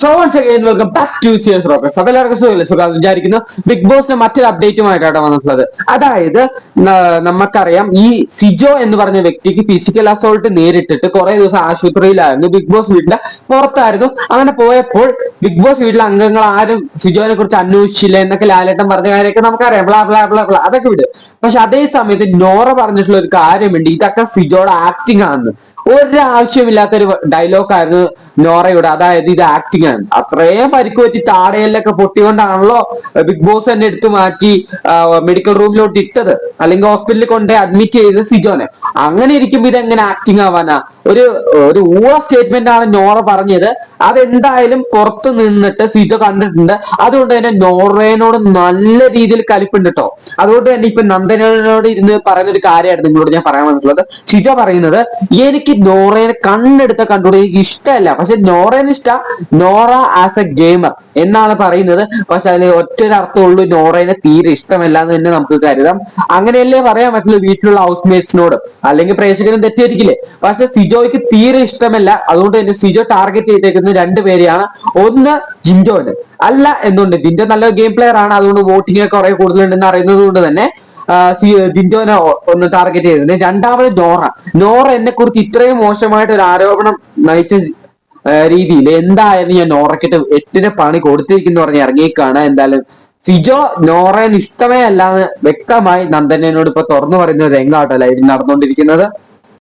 So once again welcome back to സിയസ് റോക്കസ് അപ്പൊ എല്ലാവർക്കും സുഖമല്ലേ സുഖം വിചാരിക്കുന്നു. ബിഗ് ബോസിന്റെ മറ്റൊരു അപ്ഡേറ്റുമായിട്ടാണ് വന്നിട്ടുള്ളത്. അതായത് നമുക്കറിയാം ഈ സിജോ എന്ന് പറഞ്ഞ വ്യക്തിക്ക് ഫിസിക്കൽ അസോൾട്ട് നേരിട്ടിട്ട് കുറെ ദിവസം ആശുപത്രിയിലായിരുന്നു. ബിഗ് ബോസ് വീട്ടിലെ പുറത്തായിരുന്നു. അങ്ങനെ പോയപ്പോൾ ബിഗ് ബോസ് വീട്ടിലെ അംഗങ്ങൾ ആരും സിജോനെ കുറിച്ച് അന്വേഷിച്ചില്ല എന്നൊക്കെ ലാലേട്ടൻ പറഞ്ഞ കാര്യമൊക്കെ നമുക്കറിയാം. ബ്ലാ ബ്ലാ ബ്ലാ ബ്ലാ അതൊക്കെ വിട്. പക്ഷെ അതേ സമയത്ത് നോറ പറഞ്ഞിട്ടുള്ള ഒരു കാര്യമുണ്ട്. ഇതൊക്കെ സിജോയുടെ ആക്ടിങ് ആണെന്ന് ഒരാവശ്യമില്ലാത്ത ഒരു ഡയലോഗ് ആയിരുന്നു നോറയുടെ. അതായത് ഇത് ആക്ടിങ് ആണ്. അത്രയും പരിക്ക് പറ്റി താടയിലൊക്കെ പൊട്ടിക്കൊണ്ടാണല്ലോ ബിഗ് ബോസ് തന്നെ എടുത്തു മാറ്റി മെഡിക്കൽ റൂമിലോട്ട് ഇട്ടത്. അല്ലെങ്കിൽ ഹോസ്പിറ്റലിൽ കൊണ്ടേ അഡ്മിറ്റ് ചെയ്ത് സിജോനെ. അങ്ങനെ ഇരിക്കുമ്പോ ഇതെങ്ങനെ ആക്ടിങ് ആവാനാ? ഒരു ഒരു ഊള സ്റ്റേറ്റ്മെന്റ് ആണ് നോറ പറഞ്ഞത്. അതെന്തായാലും പുറത്ത് നിന്നിട്ട് സിജോ കണ്ടിട്ടുണ്ട്. അതുകൊണ്ട് തന്നെ നോറേനോട് നല്ല രീതിയിൽ കലിപ്പുണ്ട് കേട്ടോ അതുകൊണ്ട് തന്നെ ഇപ്പൊ നന്ദനോട് ഇരുന്ന് പറയുന്ന ഒരു കാര്യമായിരുന്നു നിങ്ങളോട് ഞാൻ പറയാൻ വന്നിട്ടുള്ളത്. സിജോ പറയുന്നത് എനിക്ക് നോറേനെ കണ്ണെടുത്ത കണ്ടുകൂടെ എനിക്ക് ഇഷ്ടമല്ല. പക്ഷെ നോറേനെ ഇഷ്ട. നോറ ആസ് എ ഗെയിമർ എന്നാണ് പറയുന്നത്. പക്ഷെ അതിന് ഒറ്റ ഒരു അർത്ഥമുള്ളൂ നോറേനെ തീരെ ഇഷ്ടമല്ല എന്ന് തന്നെ നമുക്ക് കരുതാം. അങ്ങനെയല്ലേ പറയാൻ പറ്റുള്ളൂ വീട്ടിലുള്ള ഹൗസ് മേറ്റ്സിനോട് അല്ലെങ്കിൽ പ്രേക്ഷകരും തെറ്റിയിരിക്കില്ലേ പക്ഷെ സിജോയ്ക്ക് തീരെ ഇഷ്ടമല്ല. അതുകൊണ്ട് തന്നെ സിജോ ടാർഗറ്റ് ചെയ്തേക്കുന്നത് രണ്ടുപേരെയാണ് ഒന്ന് ജിൻജോന് അല്ല എന്തുകൊണ്ട് ജിൻജോ നല്ല ഗെയിം പ്ലെയർ ആണ്. അതുകൊണ്ട് വോട്ടിംഗ് ഒക്കെ കുറെ കൂടുതലുണ്ടെന്ന് അറിയുന്നത് കൊണ്ട് തന്നെ ജിൻജോനെ ഒന്ന് ടാർഗറ്റ് ചെയ്തത് രണ്ടാമത് നോറ. നോറ എന്നെ കുറിച്ച് ഇത്രയും മോശമായിട്ട് ഒരു ആരോപണം നയിച്ച രീതിയിൽ എന്തായാലും ഞാൻ നോറക്കിട്ട് എട്ടിന് പണി കൊടുത്തിരിക്കുന്നു പറഞ്ഞ് ഇറങ്ങിയേക്കാണ്. എന്തായാലും സിജോ നോറേന് ഇഷ്ടമേ അല്ലാന്ന് വ്യക്തമായി നന്ദനോട് ഇപ്പൊ തുറന്നു പറയുന്ന രംഗാട്ടല്ല. ഇത് നടന്നുകൊണ്ടിരിക്കുന്നത്